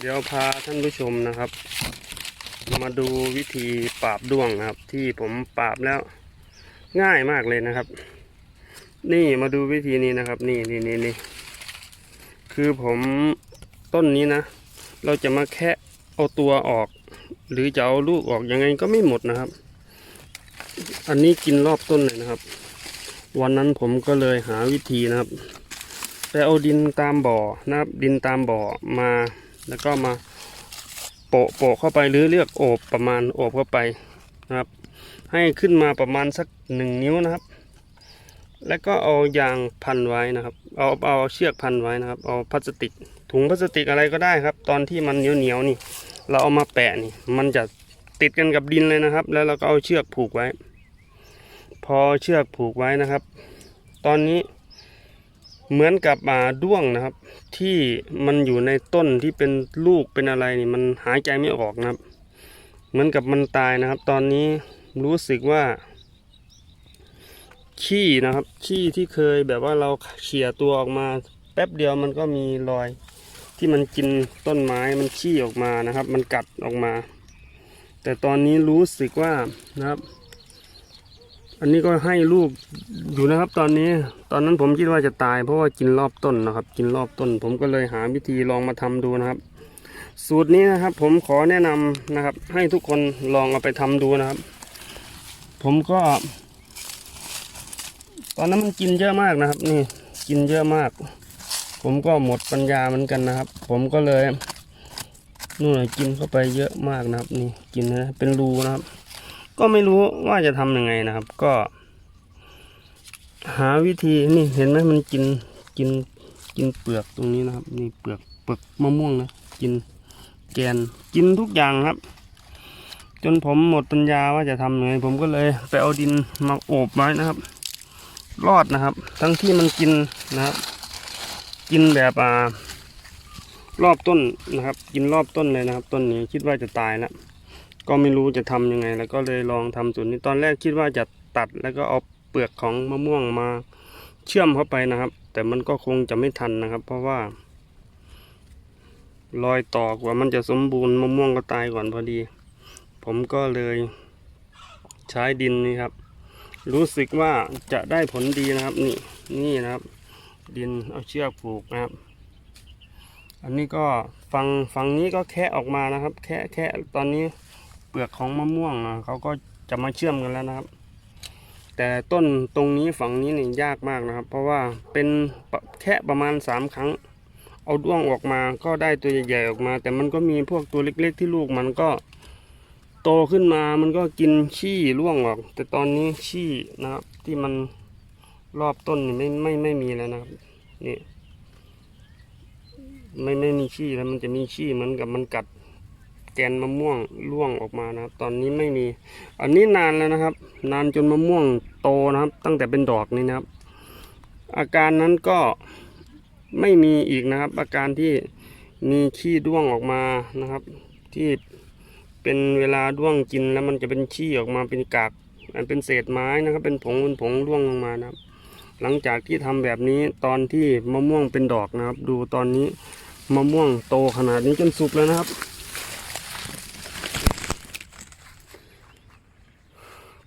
เดี๋ยวพาท่านผู้ชมนะครับ มาดูวิธีปราบด้วงนะครับ ที่ผมปราบแล้วง่ายมากเลยนะครับ นี่มาดูวิธีนี้นะครับ นี่นี่นี่นี่คือผมต้นนี้นะ เราจะมาแคะเอาตัวออก หรือจะเอาลูกออกยังไงก็ไม่หมดนะครับ อันนี้กินรอบต้นเลยนะครับ วันนั้นผมก็เลยหาวิธีนะครับไปเอาดินตามบ่อนะครับ ดินตามบ่อมา แล้วก็มาโปะโปะเข้าไปหรือเลือกโอบประมาณโอบเข้าไปนะครับ ให้ขึ้นมาประมาณสักหนึ่งนิ้วนะครับ แล้วก็เอายางพันไว้นะครับ เอาเอาเชือกพันไว้นะครับ เอาพลาสติก ถุงพลาสติกอะไรก็ได้ครับ ตอนที่มันเหนียวเหนียวนี่ เราเอามาแปะนี่ มันจะติดกันกับดินเลยนะครับ แล้วเราก็เอาเชือกผูกไว้ พอเชือกผูกไว้นะครับ ตอนนี้ เหมือนกับอ่าด้วงนะครับ ที่มันอยู่ในต้นที่เป็นลูกเป็นอะไรนี่มันหายใจไม่ออกนะครับ เหมือนกับมันตายนะครับ ตอนนี้รู้สึกว่า ขี้นะครับ ขี้ที่เคยแบบว่าเราเขี่ยตัวออกมา แป๊บเดียวมันก็มีรอย ที่มันกินต้นไม้มันขี้ออกมานะครับ มันกัดออกมา แต่ตอนนี้รู้สึกว่านะครับ อันนี้ก็ให้ลูกอยู่นะครับ ตอนนี้ ตอนนั้นผมคิดว่าจะตาย เพราะว่ากินรอบต้นนะครับ กินรอบต้น ผมก็เลยหาวิธีลองมาทำดูนะครับ สูตรนี้นะครับ ผมขอแนะนำนะครับ ให้ทุกคนลองเอาไปทำดูนะครับ ผมก็ ตอนนั้นมันกินเยอะมากนะครับ นี่กินเยอะมาก ผมก็หมดปัญญาเหมือนกันนะครับ ผมก็เลยนู่นน่ะกินเข้าไปเยอะมากนะครับ นี่กินนะเป็นรูนะครับ ก็ไม่รู้ว่าจะทำยังไงนะครับ ก็ หาวิธีนี่เห็นไหมมันกินกินกินเปลือกตรงนี้นะครับ นี่เปลือกเปลือกมะม่วงนะกินแกนกินทุกอย่างครับ จนผมหมดปัญญาว่าจะทำยังไงผมก็เลยไปเอาดินมาโอบไว้นะครับ รอดนะครับ ทั้งที่มันกินนะครับ กินแบบอ่ารอบต้นนะครับ กินรอบต้นเลยนะครับ ต้นนี้คิดว่าจะตายแล้ว ก็ไม่รู้จะทำยังไง แล้วก็เลยลองทำส่วนนี้ตอนแรกคิดว่าจะตัดแล้วก็เอาเปลือกของมะม่วงมาเชื่อมเข้าไปนะครับ แต่มันก็คงจะไม่ทันนะครับ เพราะว่ารอยต่อกว่ามันจะสมบูรณ์มะม่วงก็ตายก่อนพอดี ผมก็เลยใช้ดินนี่ครับ รู้สึกว่าจะได้ผลดีนะครับ นี่นี่นะครับ ดินเอาเชือกผูกนะครับ อันนี้ก็ฝั่งฝั่งนี้ก็แคะออกมานะครับ แคะแคะตอนนี้ ลือกของมะม่วงอะเขาก็จะมาเชื่อมกันแล้วนะครับ แต่ต้นตรงนี้ฝั่งนี้นี่ยากมากนะครับ เพราะว่าเป็นแค่ประมาณสามครั้ง เอาด้วงออกมาก็ได้ตัวใหญ่ๆออกมา แต่มันก็มีพวกตัวเล็กๆที่ลูกมันก็โตขึ้นมามันก็กินขี้ร่วงออก แต่ตอนนี้ขี้นะครับ ที่มันรอบต้นนี่ไม่ไม่ไม่มีแล้วนะครับนี่ไม่ไม่มีขี้แล้วมันจะมีขี้เหมือนกับมันกัด กนมะม่วงร่วงออกมานะครับ ตอนนี้ไม่มี อันนี้นานแล้วนะครับ นานจนมะม่วงโตนะครับ ตั้งแต่เป็นดอกนี่นะครับ อาการนั้นก็ไม่มีอีกนะครับ อาการที่มีขี้ด้วงออกมานะครับ ที่เป็นเวลาด้วงกินแล้วมันจะเป็นขี้ออกมาเป็นกากเป็นเศษไม้นะครับ เป็นผงเป็นผงร่วงลงมานะครับ หลังจากที่ทำแบบนี้ตอนที่มะม่วงเป็นดอกนะครับ ดูตอนนี้มะม่วงโตขนาดนี้จนสุกแล้วนะครับ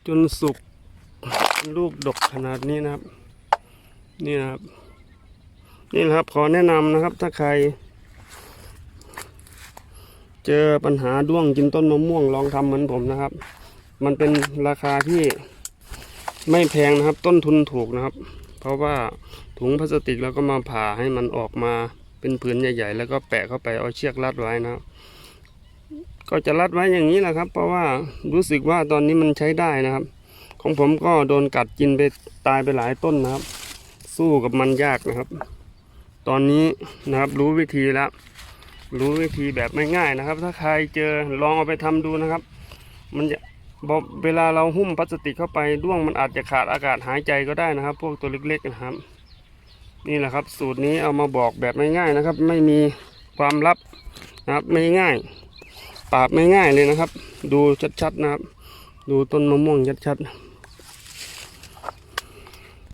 จนสุกลูกดกขนาดนี้นะครับ นี่นะครับ นี่นะครับขอแนะนำนะครับ ถ้าใคร เจอปัญหาด้วงกินต้นมะม่วงลองทำเหมือนผมนะครับ มันเป็นราคาที่ไม่แพงนะครับ ต้นทุนถูกนะครับ เพราะว่าถุงพลาสติกแล้วก็มาผ่าให้มันออกมาเป็นผืนใหญ่ ๆ แล้วก็แปะเข้าไปเอาเชือกรัดไว้นะครับ ก็จะรัดไว้อย่างนี้แหละครับ เพราะว่ารู้สึกว่าตอนนี้มันใช้ได้นะครับ ของผมก็โดนกัดกินไปตายไปหลายต้นนะครับ สู้กับมันยากนะครับ ตอนนี้นะครับรู้วิธีแล้ว รู้วิธีแบบไม่ง่ายนะครับ ถ้าใครเจอลองเอาไปทำดูนะครับ มันจะบอกเวลาเราหุ้มพลาสติกเข้าไปด้วงมันอาจจะขาดอากาศหายใจก็ได้นะครับ พวกตัวเล็กๆนะครับ นี่แหละครับ สูตรนี้เอามาบอกแบบไม่ง่ายนะครับ ไม่มีความลับนะครับไม่ง่าย ปราบไม่ง่ายเลยนะครับ ดูชัดๆนะครับ ดูต้นมะม่วงชัดๆ